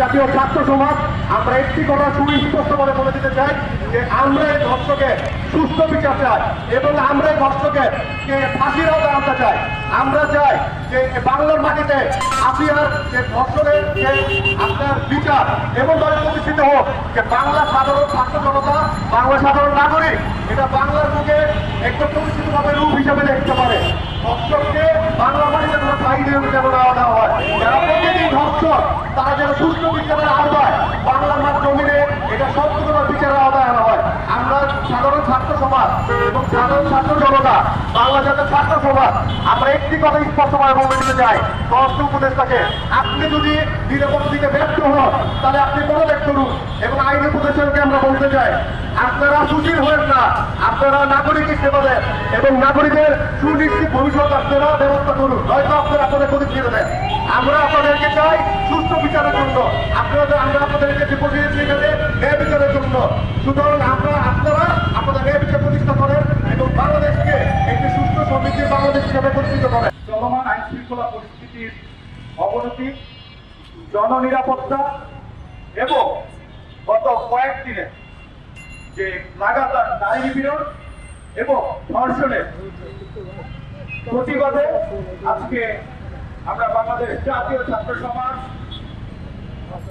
জাতীয় ছাত্র সমাজ, আমরা একটি কথা সুস্পষ্টভাবে বলে দিতে চাই যে আমরা এই ধর্ষকে সুস্থ বিচার চাই এবং আমরা এই ধর্ষকে ফাঁসির আওতায় আনতে চাই। আমরা চাই যে বাংলার মাটিতে আসিয়ার যে ধর্ষণের যে আপনার বিচার এমনভাবে প্রতিষ্ঠিত হোক, যে বাংলা সাধারণ ছাত্র জনতা, বাংলা সাধারণ নাগরিক, এটা বাংলার বুকে একদম প্রতিষ্ঠিতভাবে রূপ হিসেবে দেখতে পারে। ধর্ষককে বাংলা মাটিতে কোনো যেন দেওয়া দেওয়া হয়। যারা প্রতিদিন ধর্ষক তারা যেন সুস্থ বিচারের আওতায় বাংলার মাঠ জমিনে এটা সবগুলো বিচারের আওতায় আনা হয় আমরা সাধারণ ছাত্র সমাজ এবং আপনারা সুশীল হয়েন এবং নাগরিকের সুনিশ্চিত ভবিষ্যৎ আপনারা ব্যবস্থা করুন হয়তো আপনারা আপনাদের প্রতিক্রিয়া দেন। আমরা আপনাদেরকে চাই সুস্থ বিচারের জন্য, আপনারা, আমরা আপনাদেরকে ন্যায় বিচারের জন্য। সুতরাং আমরা আপনারা আপনাদের ন্যায় বিচার প্রতিষ্ঠা করেন এবং বাংলাদেশকে একটি বাংলাদেশ হিসাবে প্রতিষ্ঠিত করেন চলমান আইন শৃঙ্খলা পরিস্থিতির অবনতি, জননিরাপত্তা এবং গত কয়েকদিনে যে লাগাতার নারী নিপীড়ন এবং ধর্ষণের প্রতিবাদে আজকে আমরা বাংলাদেশ জাতীয় ছাত্র সমাজ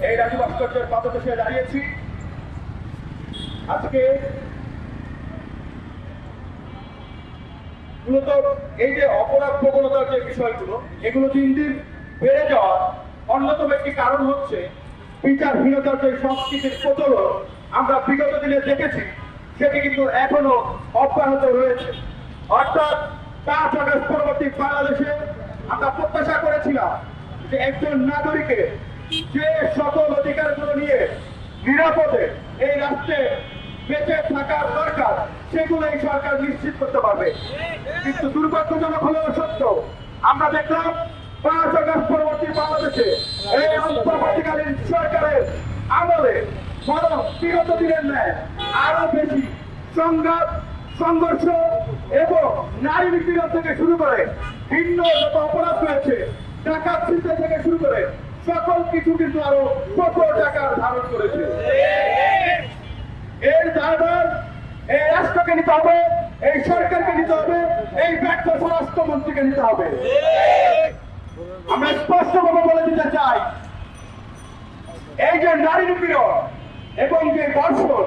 এই রাজু ভাস্কর্যের পাদদেশে দাঁড়িয়েছি। আজকে মূলত এই যে অপরাধ প্রবণতার যে বিষয়গুলো, এগুলো দিন দিন বেড়ে যাওয়ার অন্যতম একটি কারণ হচ্ছে বিচারহীনতার যে সংস্কৃতির প্রচলন আমরা বিগত দিনে দেখেছি, সেটি কিন্তু এখনও অব্যাহত রয়েছে। অর্থাৎ পাঁচ আগস্ট পরবর্তী বাংলাদেশে আমরা প্রত্যাশা করেছিলাম যে একজন নাগরিকের যে সকল অধিকারগুলো নিয়ে নিরাপদে এই রাষ্ট্রে বেঁচে থাকার দরকার সেগুলো এই সরকার নিশ্চিত করতে পারবে। কিন্তু দুর্ভাগ্যজনক হলেও সত্য, আমরা দেখলাম পাঁচ আগস্ট পরবর্তী বাংলাদেশে এই অন্তর্বর্তীকালীন সরকারের আমলে বরং বিগত দিনের ন্যায় আরও বেশি সংঘাত, সংঘর্ষ এবং নারী নিপীড়ন থেকে শুরু করে ভিন্ন যত অপরাধ রয়েছে, ডাকাত ছিনতে থেকে শুরু করে সকল কিছু কিন্তু আরও কত টাকার ধারণ করেছে। এর দায়ভার এই রাষ্ট্রকে নিতে হবে, এই সরকারকে নিতে হবে, এই ব্যর্থ স্বরাষ্ট্রমন্ত্রীকে নিতে হবে। আমরা স্পষ্টভাবে বলে দিতে চাই, এই যে নারী নিপীড়ন এবং যে ধর্ষণ,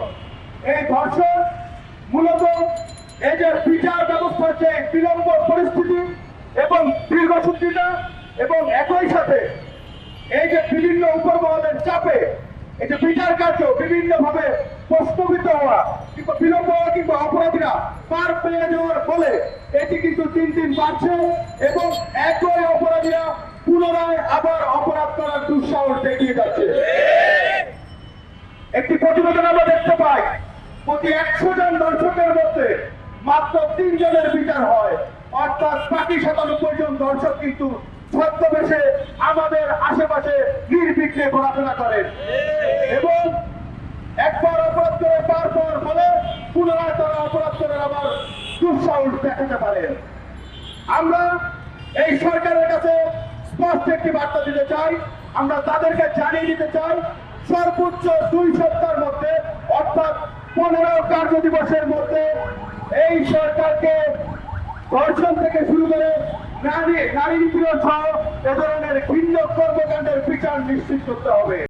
এই ধর্ষণ মূলত এই যে বিচার ব্যবস্থার যে বিলম্ব পরিস্থিতি এবং দীর্ঘসূত্রিতা এবং একই সাথে এই যে বিভিন্ন উপরমহলের চাপে এই যে বিচার কার্য বিভিন্ন ভাবে প্রস্তাবিত হওয়া, কিংবা বিলম্ব হওয়া কিংবা অপরাধীরা পার পেয়ে যাওয়ার ফলে এটি কিন্তু দিন দিন বাড়ছে এবং একই অপরাধীরা পুনরায় আবার অপরাধ করার দুঃসাহস দেখিয়ে যাচ্ছে। একটি প্রতিবেদন আমরা দেখতে পাই, প্রতি একশো জন দর্শকের মধ্যে মাত্র তিনজনের বিচার হয়। অর্থাৎ বাকি সাতানব্বই জন দর্শক কিন্তু ছদ্মবেশে আমাদের আশেপাশে নির্বিঘ্নে ঘোরাফেরা করেন। অপরাধ করে পার পর ফলে পুনরায় তারা অপরাধ করার আবার দুঃসাহস দেখাতে পারেন আমরা এই সরকারের কাছে স্পষ্ট একটি বার্তা দিতে চাই, আমরা তাদেরকে জানিয়ে দিতে চাই, সর্বোচ্চ দুই সপ্তাহের মধ্যে, অর্থাৎ পনেরো কার্য দিবসের মধ্যে এই সরকারকে ধর্ষণ থেকে শুরু করে নারী নারী নিপীড়ন সহ এ ধরনের ভিন্ন কর্মকাণ্ডের বিচার নিশ্চিত করতে হবে।